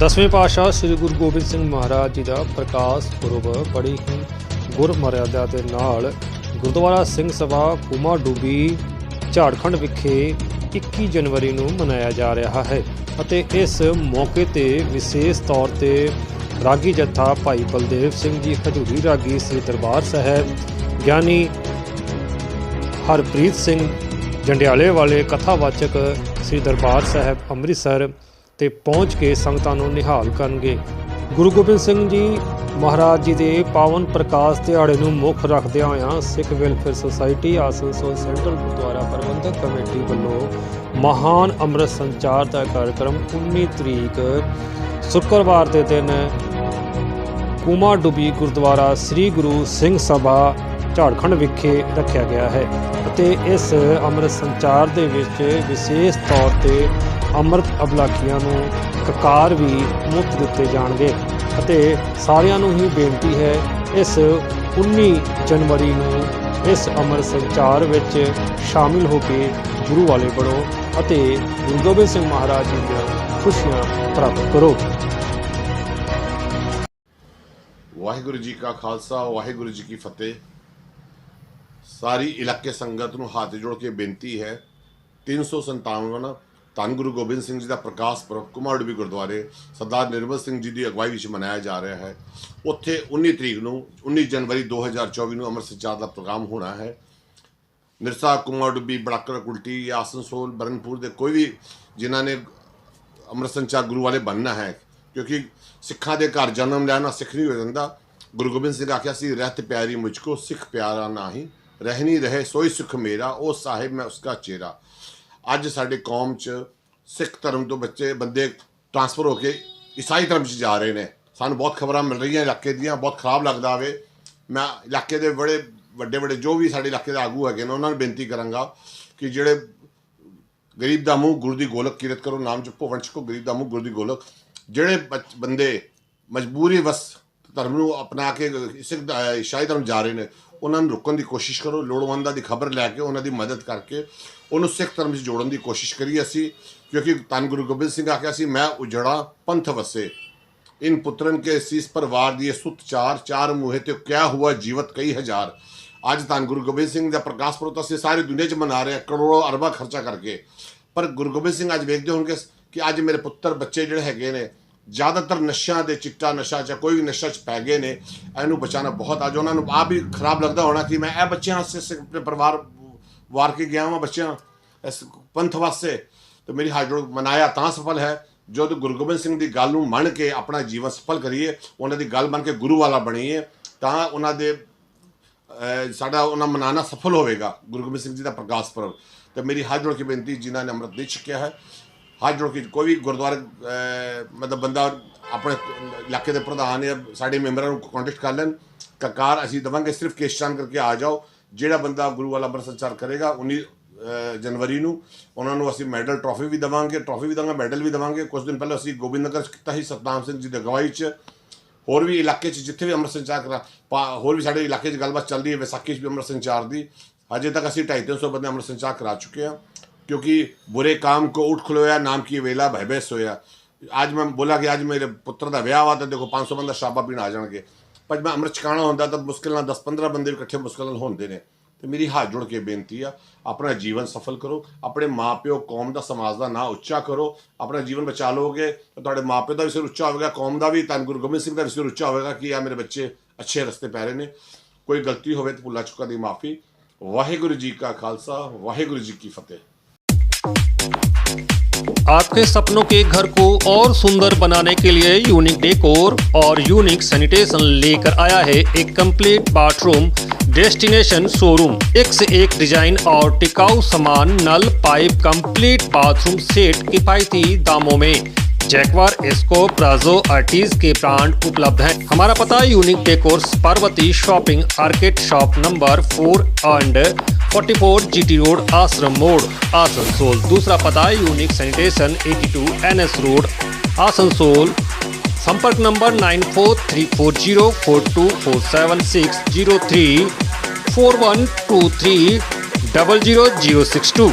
ਦਸਵੇਂ ਪਾਤਸ਼ਾਹ ਸ੍ਰੀ ਗੁਰੂ ਗੋਬਿੰਦ ਸਿੰਘ ਮਹਾਰਾਜ ਜੀ ਦਾ ਪ੍ਰਕਾਸ਼ ਪੁਰਬ ਬੜੀ ਹੀ ਗੁਰਮਰਿਆਦਾ ਦੇ ਨਾਲ ਗੁਰਦੁਆਰਾ ਸਿੰਘ ਸਭਾ ਕੁਮਾ ਡੂਬੀ ਝਾੜਖੰਡ ਵਿਖੇ 21 ਜਨਵਰੀ ਨੂੰ ਮਨਾਇਆ ਜਾ ਰਿਹਾ ਹੈ ਅਤੇ ਇਸ ਮੌਕੇ ਤੇ ਵਿਸ਼ੇਸ਼ ਤੌਰ ਤੇ ਰਾਗੀ ਜੱਥਾ ਭਾਈ ਬਲਦੇਵ ਸਿੰਘ ਜੀ, ਹਜੂਰੀ ਰਾਗੀ ਸ੍ਰੀ ਦਰਬਾਰ ਸਾਹਿਬ, ਗਿਆਨੀ ਹਰਪ੍ਰੀਤ ਸਿੰਘ ਜੰਡਿਆਲੇ ਵਾਲੇ ਕਥਾਵਾਚਕ ਸ੍ਰੀ ਦਰਬਾਰ ਸਾਹਿਬ ਅੰਮ੍ਰਿਤਸਰ ਤੇ ਪਹੁੰਚ ਕੇ ਸੰਗਤਾਂ ਨੂੰ ਨਿਹਾਲ ਕਰਨਗੇ। ਗੁਰੂ ਗੋਬਿੰਦ ਸਿੰਘ ਜੀ ਮਹਾਰਾਜ ਜੀ ਦੇ ਪਾਵਨ ਪ੍ਰਕਾਸ਼ ਦਿਹਾੜੇ ਨੂੰ ਮੁੱਖ ਰੱਖਦਿਆਂ ਹੋਇਆਂ Sikh welfare society Asansol central Gurdwara Prabandhak committee ਵੱਲੋਂ ਮਹਾਨ ਅੰਮ੍ਰਿਤ ਸੰਚਾਰ ਦਾ ਕਾਰਜਕ੍ਰਮ 19 ਤਰੀਕ, ਸ਼ੁੱਕਰਵਾਰ ਦੇ ਦਿਨ ਕੁਮਾ ਡੁਬੀ ਗੁਰਦੁਆਰਾ ਸ੍ਰੀ ਗੁਰੂ ਸਿੰਘ ਸਭਾ ਝਾੜਖੰਡ ਵਿਖੇ ਰੱਖਿਆ ਗਿਆ ਹੈ ਅਤੇ ਇਸ ਅੰਮ੍ਰਿਤ ਸੰਚਾਰ ਦੇ ਵਿੱਚ ਵਿਸ਼ੇਸ਼ ਤੌਰ ਤੇ ਅੰਮ੍ਰਿਤ ਅਬਲਾਖੀਆਂ ਨੂੰ ਕਕਾਰ ਵੀ ਮੁਫਤ ਦਿੱਤੇ ਜਾਣਗੇ ਅਤੇ ਸਾਰਿਆਂ ਨੂੰ ਹੀ ਬੇਨਤੀ ਹੈ ਇਸ 19 ਜਨਵਰੀ ਨੂੰ ਇਸ ਅੰਮ੍ਰਿਤ ਸੰਚਾਰ ਵਿੱਚ ਸ਼ਾਮਿਲ ਹੋ ਕੇ ਗੁਰੂ ਵਾਲੇ ਬਣੋ ਅਤੇ ਗੁਰੂ ਗੋਬਿੰਦ ਸਿੰਘ ਮਹਾਰਾਜ ਜੀ ਦੀਆਂ ਖੁਸ਼ੀਆਂ ਪ੍ਰਾਪਤ ਕਰੋ। ਵਾਹਿਗੁਰੂ ਜੀ ਕਾ ਖਾਲਸਾ, ਵਾਹਿਗੁਰੂ ਜੀ ਕੀ ਫਤਿਹ। ਸਾਰੀ ਇਲਾਕੇ ਸੰਗਤ ਨੂੰ ਹੱਥ ਜੋੜ ਕੇ ਬੇਨਤੀ ਹੈ 357 ਧੰਨ ਗੁਰੂ ਗੋਬਿੰਦ ਸਿੰਘ ਜੀ ਦਾ ਪ੍ਰਕਾਸ਼ ਪੁਰਬ ਕੁਮਾਰਡੂਬੀ ਗੁਰਦੁਆਰੇ ਸਰਦਾਰ ਨਿਰਮਲ ਸਿੰਘ ਜੀ ਦੀ ਅਗਵਾਈ ਵਿੱਚ ਮਨਾਇਆ ਜਾ ਰਿਹਾ ਹੈ। ਉੱਥੇ 19 ਤਰੀਕ ਨੂੰ 19 ਜਨਵਰੀ 2024 ਨੂੰ ਅੰਮ੍ਰਿਤ ਸੰਚਾਰ ਦਾ ਪ੍ਰੋਗਰਾਮ ਹੋਣਾ ਹੈ। ਮਿਰਸਾ ਕੁਮਾਰਡੂਬੀ ਬੜਾਕਰ, ਕੁਲਟੀ ਜਾਂ ਆਸਨਸੋਲ ਬਰਨਪੁਰ ਦੇ ਕੋਈ ਵੀ ਜਿਨ੍ਹਾਂ ਨੇ ਅੰਮ੍ਰਿਤ ਸੰਚਾਰ ਗੁਰੂ ਵਾਲੇ ਬਣਨਾ ਹੈ, ਕਿਉਂਕਿ ਸਿੱਖਾਂ ਦੇ ਘਰ ਜਨਮ ਲੈਣਾ ਸਿੱਖ ਨਹੀਂ ਹੋ ਜਾਂਦਾ। ਗੁਰੂ ਗੋਬਿੰਦ ਸਿੰਘ ਆਖਿਆ ਸੀ, ਰਹਿਤ ਪਿਆਰੀ ਮੁਝਕੋ ਸਿੱਖ ਪਿਆਰਾ ਨਾਹੀ। ਰਹਿਣੀ ਰਹੇ, ਸੋਈ ਸੁਖ ਮੇਰਾ, ਉਹ ਸਾਹਿਬ ਮੈਂ ਉਸਕਾ ਚਿਹਰਾ ਅੱਜ ਸਾਡੇ ਕੌਮ 'ਚ ਸਿੱਖ ਧਰਮ ਤੋਂ ਬੱਚੇ ਬੰਦੇ ਟ੍ਰਾਂਸਫਰ ਹੋ ਕੇ ਈਸਾਈ ਧਰਮ 'ਚ ਜਾ ਰਹੇ ਨੇ। ਸਾਨੂੰ ਬਹੁਤ ਖਬਰਾਂ ਮਿਲ ਰਹੀਆਂ ਇਲਾਕੇ ਦੀਆਂ, ਬਹੁਤ ਖਰਾਬ ਲੱਗਦਾ ਵੇ। ਮੈਂ ਇਲਾਕੇ ਦੇ ਬੜੇ ਵੱਡੇ ਵੱਡੇ ਜੋ ਵੀ ਸਾਡੇ ਇਲਾਕੇ ਦੇ ਆਗੂ ਹੈਗੇ ਨੇ, ਉਹਨਾਂ ਨੂੰ ਬੇਨਤੀ ਕਰਾਂਗਾ ਕਿ ਜਿਹੜੇ ਗਰੀਬ ਦਾ ਮੂੰਹ ਗੁਰੂ ਦੀ ਗੋਲਕ ਕੀਰਤ ਕਰੋ, ਨਾਮ ਜਪੋ ਵੰਸ਼ ਕੋ ਗਰੀਬ ਦਾ ਮੂੰਹ ਗੁਰੂ ਦੀ ਗੋਲਕ। ਜਿਹੜੇ ਬੱਚ- ਬੰਦੇ ਮਜਬੂਰੀ ਵਸ ਧਰਮ ਨੂੰ ਅਪਣਾ ਕੇ ਸਿੱਖ, ਈਸਾਈ ਧਰਮ ਜਾ ਰਹੇ ਨੇ ਉਹਨਾਂ ਨੂੰ ਰੋਕਣ ਦੀ ਕੋਸ਼ਿਸ਼ ਕਰੋ, ਲੋੜਵੰਦਾਂ ਦੀ ਖਬਰ ਲੈ ਕੇ ਉਹਨਾਂ ਦੀ ਮਦਦ ਕਰਕੇ ਉਹਨੂੰ ਸਿੱਖ ਧਰਮ ਵਿੱਚ ਜੋੜਨ ਦੀ ਕੋਸ਼ਿਸ਼ ਕਰੀ ਅਸੀਂ, ਕਿਉਂਕਿ ਤਨ ਗੁਰੂ ਗੋਬਿੰਦ ਸਿੰਘ ਆਖਿਆ ਸੀ, ਮੈਂ ਉਜੜਾ ਪੰਥ ਵਸੇ। ਇਨ ਪੁੱਤਰਨ ਕੇ ਸੀਸ ਪਰਿਵਾਰ ਦੀ ਸੁਤ ਚਾਰ ਚਾਰ ਮੂਹੇ ਤੇ ਕਿਆ ਹੋਇਆ ਜੀਵਤ ਕਈ ਹਜ਼ਾਰ। ਅੱਜ ਤਾਂ ਗੁਰੂ ਗੋਬਿੰਦ ਸਿੰਘ ਦਾ ਪ੍ਰਕਾਸ਼ ਪੁਰਬ ਅਸੀਂ ਸਾਰੀ ਦੁਨੀਆ 'ਚ ਮਨਾ ਰਹੇ ਕਰੋੜਾਂ ਅਰਬਾਂ ਖਰਚਾ ਕਰਕੇ। ਪਰ ਗੁਰੂ ਗੋਬਿੰਦ ਸਿੰਘ ਅੱਜ ਵੇਖਦੇ ਹੋਣਗੇ ਕਿ ਅੱਜ ਮੇਰੇ ਪੁੱਤਰ ਬੱਚੇ ਜਿਹੜੇ ਹੈਗੇ ਨੇ ਜ਼ਿਆਦਾਤਰ ਨਸ਼ਿਆਂ ਦੇ ਚਿੱਟਾ ਨਸ਼ਾ ਜਾਂ ਕੋਈ ਵੀ ਨਸ਼ਾ 'ਚ ਪੈ ਗਏ ਨੇ, ਇਹਨੂੰ ਬਚਾਉਣਾ ਬਹੁਤ ਅੱਜ ਉਹਨਾਂ ਨੂੰ ਆਪ ਵੀ ਖਰਾਬ ਲੱਗਦਾ ਹੋਣਾ ਕਿ ਮੈਂ ਇਹ ਬੱਚਿਆਂ ਵਾਸਤੇ ਸਿੱਖ ਆਪਣੇ ਪਰਿਵਾਰ ਵਾਰ ਕੇ ਗਿਆ ਹਾਂ ਬੱਚਿਆਂ ਇਸ ਪੰਥ ਵਾਸਤੇ। ਤੇ ਮੇਰੀ ਹਾਜ਼ਰ ਮਨਾਇਆ ਤਾਂ ਸਫਲ ਹੈ ਜਦੋਂ ਗੁਰੂ ਗੋਬਿੰਦ ਸਿੰਘ ਦੀ ਗੱਲ ਨੂੰ ਮੰਨ ਕੇ ਆਪਣਾ ਜੀਵਨ ਸਫਲ ਕਰੀਏ, ਉਹਨਾਂ ਦੀ ਗੱਲ ਮੰਨ ਕੇ ਗੁਰੂ ਵਾਲਾ ਬਣੀਏ, ਤਾਂ ਉਹਨਾਂ ਦੇ ਸਾਡਾ ਉਹਨਾਂ ਮਨਾਣਾ ਸਫਲ ਹੋਵੇਗਾ ਗੁਰੂ ਗੋਬਿੰਦ ਸਿੰਘ ਜੀ ਦਾ ਪ੍ਰਕਾਸ਼ ਪੁਰਬ। ਤੇ ਮੇਰੀ ਹੱਥ ਜੋੜ ਕੇ ਬੇਨਤੀ ਜਿਨ੍ਹਾਂ ਨੇ ਅੰਮ੍ਰਿਤ ਨਹੀਂ ਛਕਿਆ ਹੈ ਹੱਥ ਜੋੜ ਕੇ ਕੋਈ ਵੀ ਗੁਰਦੁਆਰੇ ਮਤਲਬ ਬੰਦਾ ਆਪਣੇ ਇਲਾਕੇ ਦੇ ਪ੍ਰਧਾਨ ਜਾਂ ਸਾਡੇ ਮੈਂਬਰਾਂ ਨੂੰ ਕੰਟੈਕਟ ਕਰ ਲੈਣ, ਕਕਾਰ ਅਸੀਂ ਦਵਾਂਗੇ, ਸਿਰਫ ਕੇਸ਼ਾਨ ਕਰਕੇ ਆ ਜਾਓ। ਜਿਹੜਾ ਬੰਦਾ ਗੁਰੂ ਵਾਲਾ ਅੰਮ੍ਰਿਤ ਸੰਚਾਰ ਕਰੇਗਾ 19 ਜਨਵਰੀ ਨੂੰ ਉਹਨਾਂ ਨੂੰ ਅਸੀਂ ਮੈਡਲ ਟਰੋਫੀ ਵੀ ਦਵਾਂਗੇ ਟਰੋਫੀ ਵੀ ਦਵਾਂਗੇ ਮੈਡਲ ਵੀ ਦਵਾਂਗੇ। ਕੁਝ ਦਿਨ ਪਹਿਲਾਂ ਅਸੀਂ ਗੋਬਿੰਦ ਨਗਰ 'ਚ ਕੀਤਾ ਸੀ, ਸਤਨਾਮ ਸਿੰਘ ਜੀ ਦੀ ਅਗਵਾਈ 'ਚ। ਹੋਰ ਵੀ ਇਲਾਕੇ 'ਚ ਜਿੱਥੇ ਵੀ ਅੰਮ੍ਰਿਤ ਸੰਚਾਰ ਕਰਾ, ਪਾ- ਹੋਰ ਵੀ ਸਾਡੇ ਇਲਾਕੇ 'ਚ ਗੱਲਬਾਤ ਚੱਲਦੀ ਹੈ, ਵਿਸਾਖੀ 'ਚ ਵੀ ਅੰਮ੍ਰਿਤ ਸੰਚਾਰ ਦੀ। ਅਜੇ ਤੱਕ ਅਸੀਂ 250 ਬੰਦੇ ਅੰਮ੍ਰਿਤ ਸੰਚਾਰ ਕਰਾ ਚੁੱਕੇ ਹਾਂ। क्योंकि बुरे काम को उठ खलोया नाम की वेला भयभय सोया ਅੱਜ ਮੈਂ ਬੋਲਾ ਕਿ ਅੱਜ ਮੇਰੇ ਪੁੱਤਰ ਦਾ ਵਿਆਹ ਵਾ ਤਾਂ ਦੇਖੋ 500 ਬੰਦਾ ਸ਼ਰਾਬਾ ਪੀਣ ਆ ਜਾਣਗੇ ਪਰ ਮੈਂ ਅੰਮ੍ਰਿਤ ਛਕਾਣਾ ਹੁੰਦਾ ਤਾਂ ਮੁਸ਼ਕਿਲ ਨਾਲ 10-15 ਬੰਦੇ ਵੀ ਇਕੱਠੇ ਮੁਸ਼ਕਿਲ ਨਾਲ ਹੁੰਦੇ ਨੇ ਤੇ ਮੇਰੀ ਹੱਥ ਜੋੜ ਕੇ ਬੇਨਤੀ ਆ ਆਪਣਾ ਜੀਵਨ ਸਫਲ ਕਰੋ ਆਪਣੇ ਮਾਪਿਓ ਕੌਮ ਦਾ ਸਮਾਜ ਦਾ ਨਾਂ ਉੱਚਾ ਕਰੋ ਆਪਣਾ ਜੀਵਨ ਬਚਾ ਲੋਗੇ ਤਾਂ ਤੁਹਾਡੇ ਮਾਪਿਓ ਦਾ ਵੀ ਸਿਰ ਉੱਚਾ ਹੋਵੇਗਾ ਕੌਮ ਦਾ ਵੀ ਧੰਨ ਗੁਰੂ ਗੋਬਿੰਦ ਸਿੰਘ ਦਾ ਵੀ ਸਿਰ ਉੱਚਾ ਹੋਵੇਗਾ ਕਿ ਆ ਮੇਰੇ ਬੱਚੇ ਅੱਛੇ ਰਸਤੇ ਪੈ ਰਹੇ ਨੇ ਕੋਈ ਗਲਤੀ ਹੋਵੇ ਤਾਂ ਭੁੱਲਾ ਚੁੱਕਾ ਦੀ ਮਾਫੀ ਵਾਹਿਗੁਰੂ ਜੀ ਕਾ ਖਾਲਸਾ ਵਾਹਿਗੁਰੂ ਜੀ ਕੀ ਫਤਿਹ आपके सपनों के घर को और सुंदर बनाने के लिए यूनिक डेकोर और यूनिक सैनिटेशन लेकर आया है एक कंप्लीट बाथरूम डेस्टिनेशन शोरूम एक से एक डिज़ाइन और टिकाऊ सामान नल पाइप कंप्लीट बाथरूम सेट किफायती दामों में। जैकवार एस्को प्राजो आर्टिज के ब्रांड उपलब्ध हैं। हमारा पता unique decor Parvati shopping arcade shop number four and 44 GT road, Ashram Mor, Asansol. दूसरा पता, unique sanitation eighty two N S road, Asansol. संपर्क number nine four three four zero four two four seven six zero three four one two three double zero zero six two.